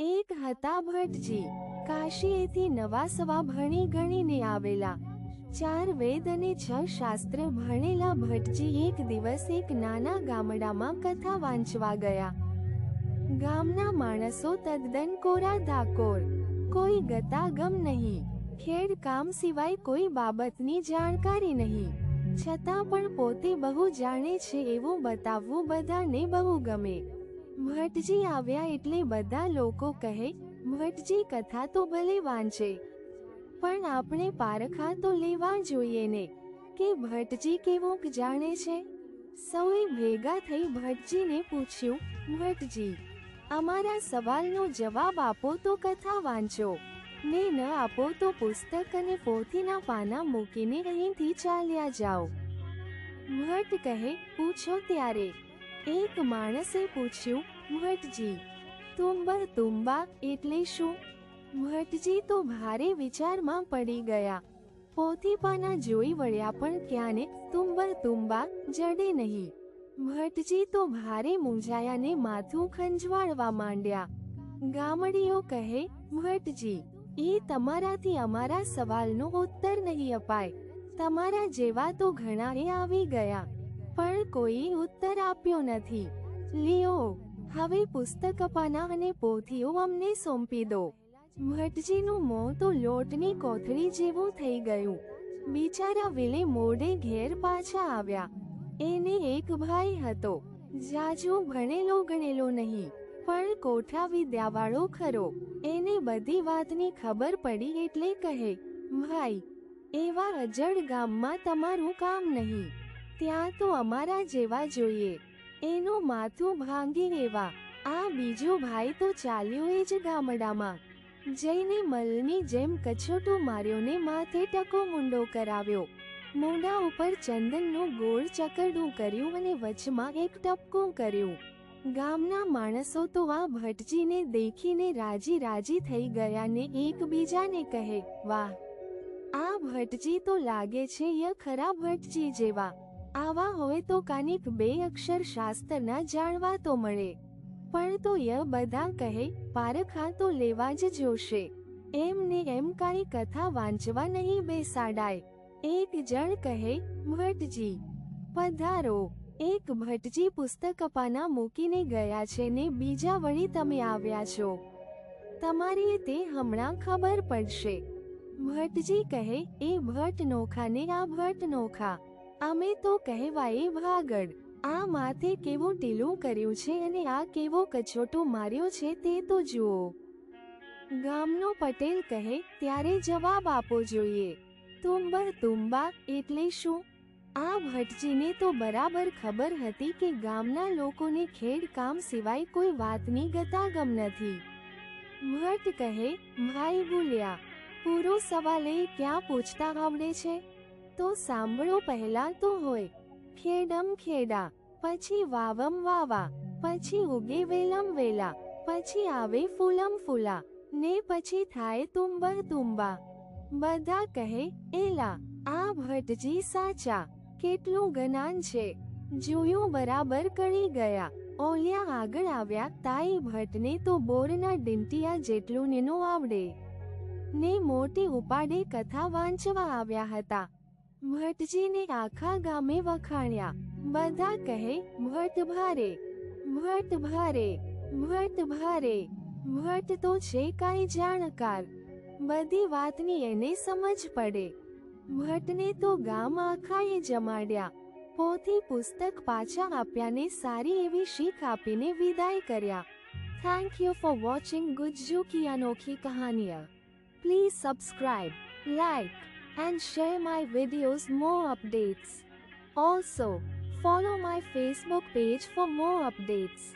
એક હતા ભટ્ટજી. કાશીએથી નવા સવા ભણી ગણીને આવેલા. ચાર વેદ અને છ શાસ્ત્ર ભણેલા ભટ્ટજી એક દિવસ એક નાના ગામડામાં કથા વાંચવા ગયા. ગામના માણસો તદ્દન કોરા ધાકોર કોઈ ગતાગમ નહીં. ખેડ કામ સિવાય કોઈ બાબતની જાણકારી નહીં. છતાં પણ પોતે બહુ જાણે છે એવું બતાવવું બધાને બહુ ગમે. ભટ્ટજી આવ્યા એટલે બધા લોકો કહે, ભટ્ટજી, કથા તો ભલે વાંચે, પણ આપણે પારખા તો લેવા જોઈએ ને. કે ભટ્ટજી કેવોક જાણે છે? સૌએ ભેગા થઈ ભટ્ટજીને પૂછ્યું, ભટ્ટજી, અમારા સવાલનો જવાબ આપો તો કથા વાંચો. ને ન આપો તો પુસ્તક અને પોથીના પાના મૂકીને અહીંથી ચાલ્યા જાઓ. ભટ્ટ કહે, પૂછો ત્યારે. એક માણસે પૂછ્યું ભટ્ટજી તુંબર તુંબા એટલે શું? ભટ્ટજી તો ભારે વિચારમાં પડી ગયા. પોથીપાના જોઈ વળ્યા પણ ક્યાંને તુંબર તુંબા જડે નહીં. ભટ્ટજી તો ભારે મૂંઝાયાને માથું ખંજવાળવા માંડ્યા. ગામડીઓ કહે ભટ્ટજી એ તમારાથી અમારા સવાલનો ઉત્તર નહીં અપાય. તમારા જેવા તો ઘણાએ આવી ગયા. પણ કોઈ ઉત્તર આપ્યો નથી. લિયો, હવે પુસ્તક પાના અને પોથીઓ અમને સોંપી દો. ભટ્ટજીનું મોં તો લોટની કોથળી જેવું થઈ ગયું. બિચારા વિલે મોડે ઘેર પાછા આવ્યા. એને એક ભાઈ હતો. જાજુ ભણેલો ગણેલો નહીં, પણ કોઠા વિદ્યાવાળો ખરો. એને બધી વાતની ખબર પડી એટલે કહે, ભાઈ, એવા અજડ ગામમાં તમારું કામ નહીં. ત્યાં તો અમારા જેવા જોઈએ. એનું માથું ભાંગી લેવા. આ બીજો ભાઈ તો ચાલ્યો એ જ ગામડામાં. જઈને મલની જેમ કછોટું માર્યો ને માથે ટકો મુંડો કરાવ્યો. મોઢા ઉપર ચંદનનું ગોળ ચકરડું કર્યું અને વચમાં એક ટપકું કર્યું. ગામના માણસો તો આ ભટ્ટજીને દેખીને રાજી રાજી થઈ ગયા ને એકબીજાને કહે, વાહ! આ ભટ્ટજી તો લાગે છે ય ખરા ભટ્ટજી જેવા. આવા હોય તો કાનિક બે અક્ષર શાસ્ત્રના જાણવા તો મળે. પણ તો ય બધા કહે પારખા તો લેવા જ જોશે. એમ ને એમ કાંઈ કથા વાંચવા નહીં બેસાડાય. એક જણ કહે, ભટ્ટજી, પધારો. એક ભટ્ટજી પુસ્તક પાના મૂકીને ગયા છે ને બીજા વળી તમે આવ્યા છો. તમારી તે હમણાં ખબર પડશે. ભટ્ટજી કહે, એ ભટ્ટ નોખા ને આ ભટ્ટ નોખા. અમે તો કહેવાય ભાગડ. આ માથે કેવું ટીલું કર્યું છે અને આ કેવો કચોટો માર્યો છે તે તો જુઓ. ગામનો પટેલ કહે, ત્યારે જવાબ આપવો જોઈએ. તુંબર તુંબા, એટલે શું? આ ભટ્ટજીને તો બરાબર ખબર હતી કે ગામના લોકોને ખેડ કામ સિવાય કોઈ વાતની ગતાગમ નથી. ભટ્ટ કહે, ભાઈ ભૂલ્યા પૂરો સવાલ એ ક્યાં પૂછતા આવડે છે? તો સાંભળો પહેલા તો હોય. ખેડમ ખેડા, પછી વાવમ વાવા, પછી ઉગે વેલમ વેલા, પછી આવે ફૂલમ ફૂલા, ને પછી થાય તુંબર તુંબા. બધા કહે, એલા, આ ભટ્ટજી સાચા, કેટલું જ્ઞાન છે. જોયું બરાબર કરી ગયા. ઓલિયા આગળ આવ્યા, તાઈ ભટ્ટને તો બોરના ડીંટિયા જેટલું નેનું આવડે. ને મોટી ઉપાડે કથા વાંચવા આવ્યા હતા. ભટ્ટજીને આખા ગામે વખાણ્યા. બધા કહે, ભટ્ટ ભારે ભટ્ટ ભારે ભટ્ટ ભારે, ભટ્ટ તો છે કાંઈ જાણકાર. બધી વાતની એને સમજ પડે. ભટ્ટને તો ગામ આખાએ જમાડ્યા. પોથી પુસ્તક પાછા આપ્યા ને સારી એવી શીખ આપીને વિદાય કર્યા. Thank you for watching Gujju કી અનોખી કહાનિયા. Please subscribe like and share my videos more updates. Also, follow my Facebook page for more updates.